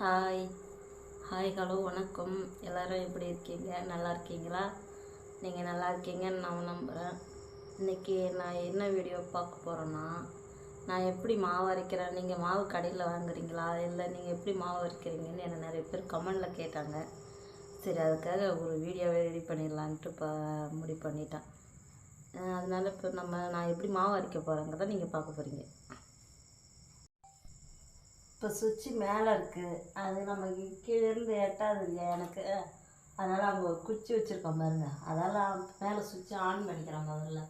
Hi. Hi hello வணக்கம். எல்லோரும் எப்படி இருக்கீங்க? நல்லா இருக்கீங்களா? நீங்கள் நல்லா இருக்கீங்கன்னு நான் நம்புகிறேன் இன்றைக்கி நான் என்ன வீடியோ பார்க்க போகிறேன்னா நான் எப்படி மாவு அரைக்கிறேன்? நீங்கள் மாவு கடையில் வாங்குறீங்களா? இல்லை நீங்கள் எப்படி மாவு அரைக்கிறீங்கன்னு என்னை நிறைய பேர் கமெண்டில் கேட்டாங்க. சரி அதுக்காக ஒரு வீடியோவே ரெடி பண்ணிடலான்ட்டு இப்போ முடிவு பண்ணிட்டேன். அதனால் இப்போ நம்ம நான் எப்படி மாவு அரைக்க போகிறேங்கிறத நீங்கள் பார்க்க போகிறீங்க இப்போ சுவிட்சு மேலே இருக்குது அது நம்ம கீழேருந்து எட்டாது இல்லையா எனக்கு? அதனால் அவங்க குச்சி வச்சுருக்கோம் பாருங்க. அதெல்லாம் மேலே சுவிட்சு ஆன் பண்ணிக்கிறாங்க முதல்ல.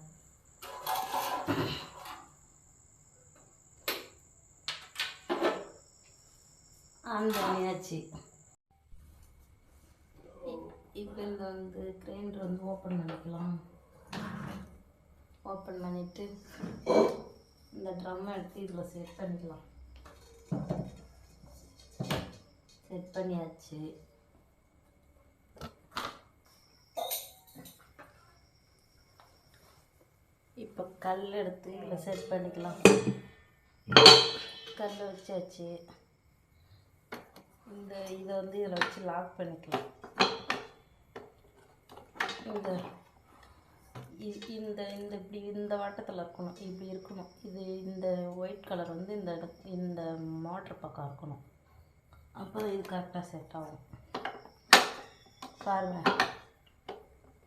ஆன் பண்ணியாச்சு. இப்போ இந்த வந்து கிரைண்டர் வந்து ஓப்பன் பண்ணிக்கலாம். ஓப்பன் பண்ணிவிட்டு இந்த ட்ரம்மை எடுத்து இதில் செட் பண்ணிக்கலாம். செட் பண்ணியாச்சு. இப்போ கல் எடுத்து இதில் செட் பண்ணிக்கலாம். கல் வச்சாச்சு. இந்த இதை வந்து இதில் வச்சு லாக் பண்ணிக்கலாம். இந்த இ- இந்த இந்த இப்படி இந்த வட்டத்தில் இருக்கணும் இப்படி இருக்கணும். இது இந்த ஒயிட் கலர் வந்து இந்த இந்த மோட்ரு பக்கம் இருக்கணும். அப்போ இது கரெக்டாக செட் ஆகும். பாருங்க.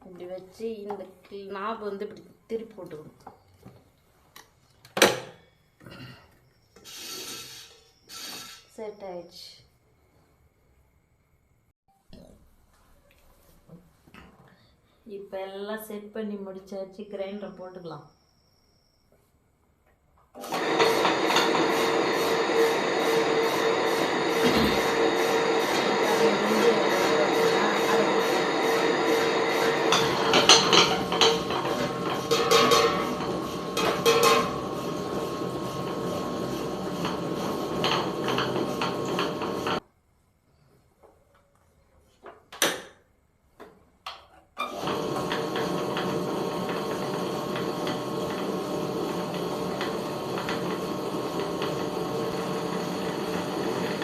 இப்படி வச்சு இந்த நாப் வந்து இப்படி திருப்பி போட்டுக்கணும். செட் ஆயிடுச்சு. இப்போ எல்லாம் செட் பண்ணி முடிச்சாச்சு கிரைண்டர் போட்டுக்கலாம்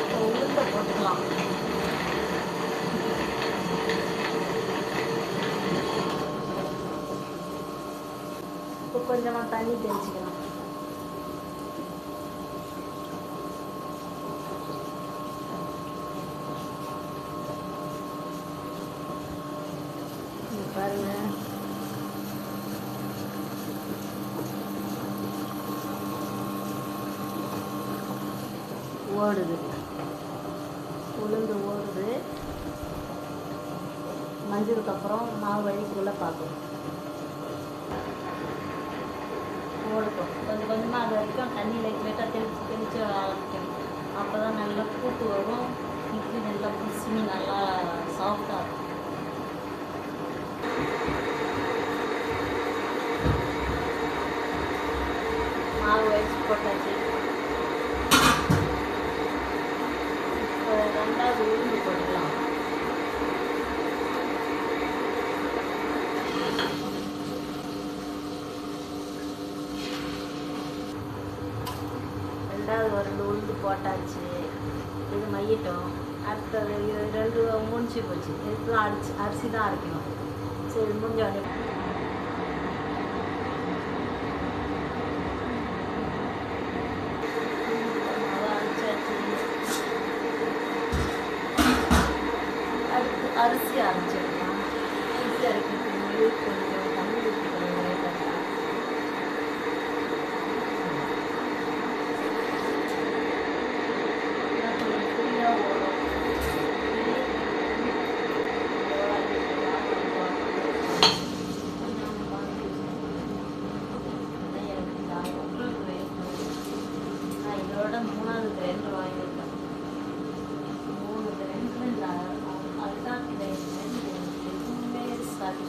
இப்போ உளுந்த போட்டுக்கலாம் இப்போ கொஞ்சமாக தண்ணி தெளிச்சுக்கலாம். பாருங்க. ஓடுது. உளுந்து ஓடுது. மஞ்சளுக்கு அப்புறம் மாவு வழிக்குள்ளே பார்க்கணும். கொடுக்கும் கொஞ்சம் கொஞ்சமாக அது வரைக்கும் தண்ணி லைட் லைட்டாக தெளித்து தெளித்து ஆரம்பிக்கணும். அப்போ தான் நல்லா கூட்டு வரும். இட்லி நல்லா புசுமி நல்லா சாஃப்டாக இருக்கும். மாவு வச்சு போட்டாச்சு. இப்போ ரெண்டாவது உளுந்து போட்டுக்கலாம் ரெண்டாவது ஒரு ரெண்டு உளுந்து போட்டாச்சு. இது மையட்டும். அடுத்தது இது ரெண்டு முடிச்சு போச்சு. இதுக்கு அரிசி அரிசி தான் அரைக்கணும். சரி முடிஞ்ச உடனே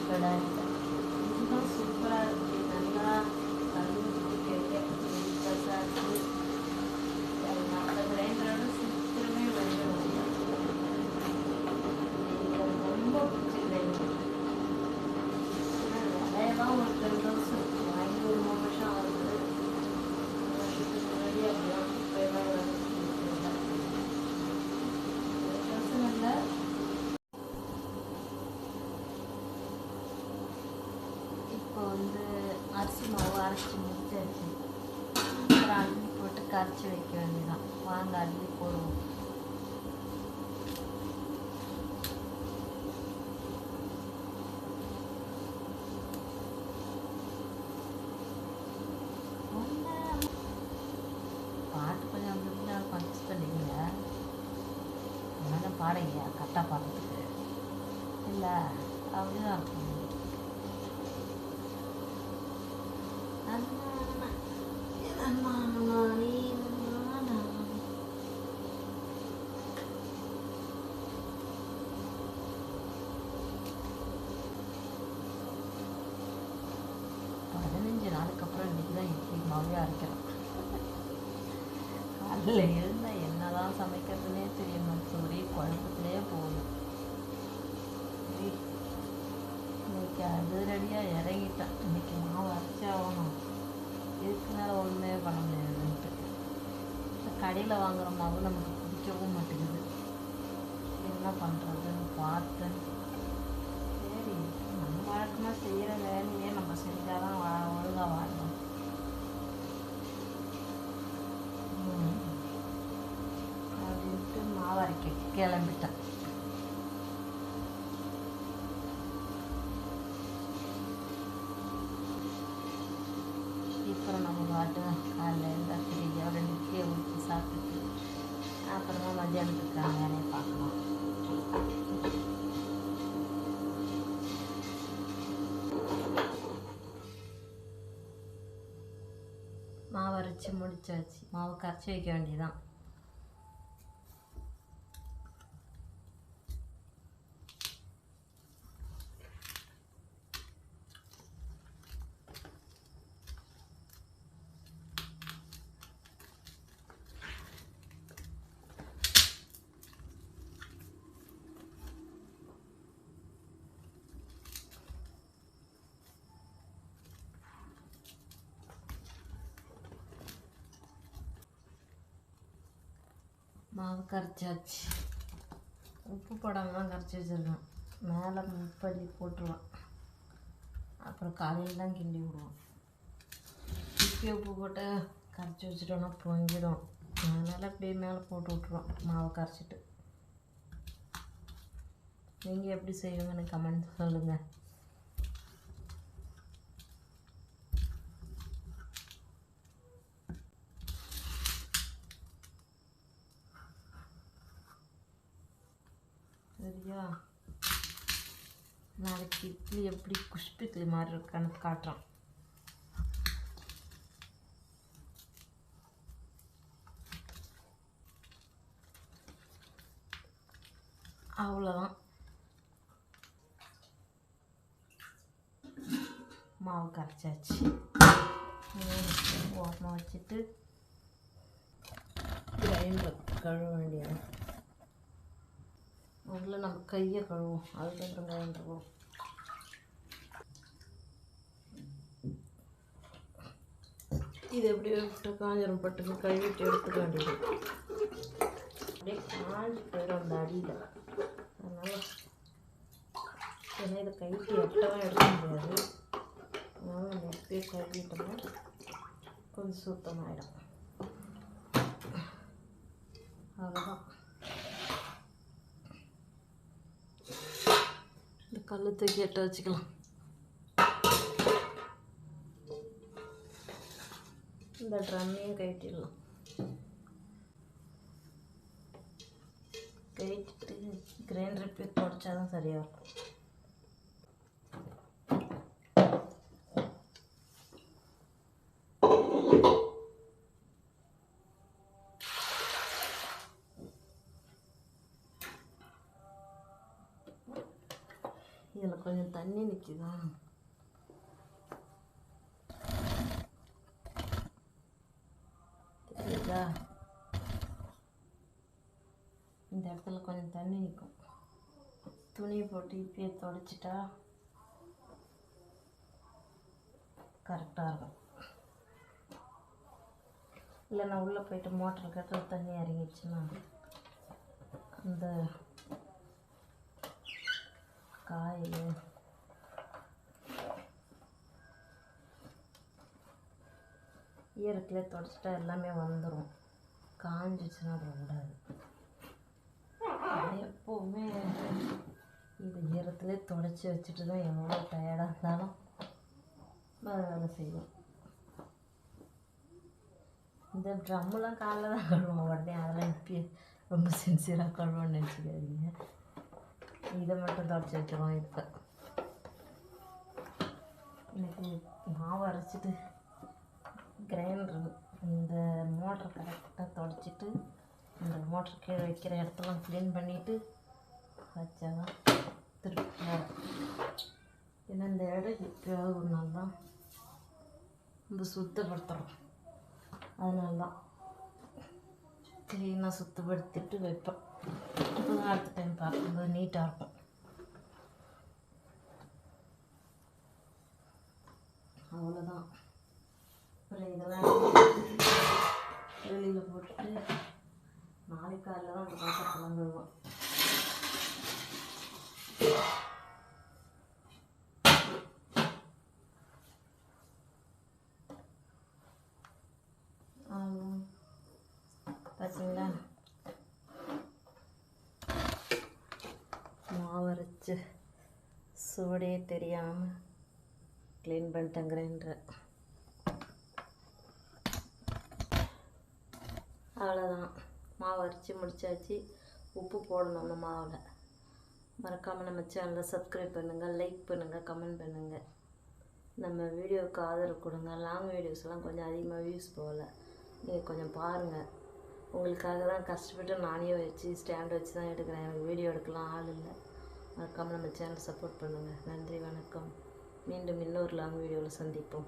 उपरांत போட்டு வைக்க வேண்டியதான் வாங்க அள்ளி போடுவோம். பாட்டு கொஞ்சம் வந்து கொஞ்சம் பண்ணிக்கங்க. அதனால் பாடுங்க கரெக்டாக பாடுறதுக்கு. இல்லை அப்படிதான் இருக்கும் பதினஞ்சு நாளுக்கு அப்புறம் இன்னைக்கு தான் இட்லி மாவே அரைக்கிறோம் காலையில் எழுந்தால் என்னதான் சமைக்கிறதுனே தெரிய மாட்டேங்குது ஒரே குழப்பத்திலே போகுது சரி, அதிரடியாக அது ரெடியாக இறங்கிட்டேன் இன்றைக்கி மாவு அரைச்சே ஆகணும். இதுக்கு மேலே ஒன்றுமே பண்ண முடியாதுன்ட்டு. இந்த கடையில் வாங்குற மாவு நமக்கு பிடிக்கவும் மாட்டேங்குது. என்ன பண்ணுறதுன்னு பார்த்தேன். சரி நம்ம வழக்கமாக செய்கிற வேலையே நம்ம செஞ்சால் தான் வா ஒழுங்காக வாழணும். அப்படின்ட்டு மாவு அரைக்க கிளம்பிட்டேன் அப்புறம் நம்ம காலையில் இருந்தால் ஃப்ரீயாக ரெண்டு இட்லியை ஊற்றி சாப்பிட்டுட்டு அப்புறமா மத்தியானத்துக்கான வேலையை பார்க்கலாம் மாவு அரைச்சி முடிச்சாச்சு. மாவு கரைச்சி வைக்க வேண்டியதான் மாவு கரைச்சாச்சு. உப்பு படம்லாம் கரைச்சி வச்சிருக்கேன் மேலே முப்பள்ளி போட்டுருவேன் அப்புறம் காலையில் தான் கிண்டி விடுவோம். இப்படி உப்பு போட்டு கரைச்சி வச்சுட்டோன்னா பொங்கிடும். அதனால் அப்படியே மேலே போட்டு விட்ருவோம் மாவை கரைச்சிட்டு. நீங்கள் எப்படி செய்வீங்கன்னு கமெண்ட் சொல்லுங்கள் சரியா? நாளைக்கு இட்லி எப்படி குஷ்பு இட்லி மாதிரி இருக்கான்னு காட்டுறோம் அவ்வளோதான் மாவு கரைச்சாச்சு. ஓரமாக வச்சுட்டு கிரைண்டர் கழுவ வேண்டியது. முதல்ல நம்ம கையை கழுவோம் அதுக்கப்புறம் கிரைண்டர் போகும் இது எப்படியோ விட்டு காஞ்சிரும் பட்டுக்கு கழுவிட்டு எடுத்துக்க வேண்டியது. அப்படியே காஞ்சி போயிடும் அந்த அடியில். அதனால் ஏன்னா இதை கைக்கு எட்டவும் எடுக்க முடியாது. அதனால் நம்ம எப்படியே கழுவிட்டோம்னா கொஞ்சம் சுத்தமாகிடும் அவ்வளோதான் கல் தூக்கி எட்ட வச்சுக்கலாம். இந்த ட்ரம்மையும் கட்டிடலாம் கட்டிட்டு கிரைண்டர் போய் தொடச்சா தான் சரியாக இருக்கும். இதில் கொஞ்சம் தண்ணி நிற்கிதா தெரியுதா? இந்த இடத்துல கொஞ்சம் தண்ணி நிற்கும் துணியை போட்டு இப்பயே தொடச்சிட்டா கரெக்டாக இருக்கும். இல்லைன்னா உள்ளே போயிட்டு மோட்டர் கட்டுற தண்ணி இறங்கிடுச்சுன்னா அந்த காயில். ஈரத்தில் தொடச்சிட்டா எல்லாமே வந்துடும் காஞ்சிச்சுன்னா அது விடாது. எப்போவுமே இது ஈரத்துலேயே தொடச்சி வச்சுட்டு தான் எவ்வளோ டயர்டாக இருந்தாலும் வேலை செய்வோம் இந்த ட்ரம்மெலாம் காலைல தான் கழுவோம் உடனே அதெல்லாம் இப்போ ரொம்ப சின்சியராக கழுவோன்னு நினச்சிக்காதீங்க. இதை மட்டும் தொடச்சி வச்சுருவோம் இப்போ இன்னைக்கு மாவு அரைச்சிட்டு கிரைண்டர் இந்த மோட்டர் கரெக்டாக தொடச்சிட்டு இந்த மோட்டர் கீழே வைக்கிற இடத்தெல்லாம் க்ளீன் பண்ணிவிட்டு வச்சாதான் திருப்பி ஏன்னா இந்த இடம் எப்பயாவது ஒரு நாள் தான் நம்ம சுத்தப்படுத்துகிறோம் அதனால தான் க்ளீனாக சுத்தப்படுத்திட்டு வைப்பேன் அப்போ தான் அடுத்த டைம் பார்க்கும்போது நீட்டாக இருக்கும். அவ்வளோதான் அப்புறம் இதெல்லாம் வெளியில் போட்டுட்டு நாளைக்கு காலையில் தான் அந்த பாத்திரம் கிளம்பிடுவோம் பார்த்தீங்களா மாவு அரைச்சு சூடே தெரியாமல் க்ளீன் பண்ணிட்டேன் அவ்வளோதான் மாவு அரைச்சி முடிச்சாச்சு. உப்பு போடணும் அந்த மாவில். மறக்காமல் நம்ம சேனலை சப்ஸ்கிரைப் பண்ணுங்கள் லைக் பண்ணுங்கள் கமெண்ட் பண்ணுங்கள் நம்ம வீடியோவுக்கு ஆதரவு கொடுங்க. லாங் வீடியோஸ்லாம் கொஞ்சம் அதிகமாக வியூஸ் போகல. நீங்கள் கொஞ்சம் பாருங்கள் உங்களுக்காக தான் கஷ்டப்பட்டு நானே வச்சு ஸ்டாண்ட் வச்சு தான் எடுக்கிறேன். எனக்கு வீடியோ எடுக்கலாம் ஆள் இல்லை. மறக்காமல் நம்ம சேனல் சப்போர்ட் பண்ணுங்கள் நன்றி வணக்கம். மீண்டும் இன்னொரு லாங் வீடியோவில் சந்திப்போம்.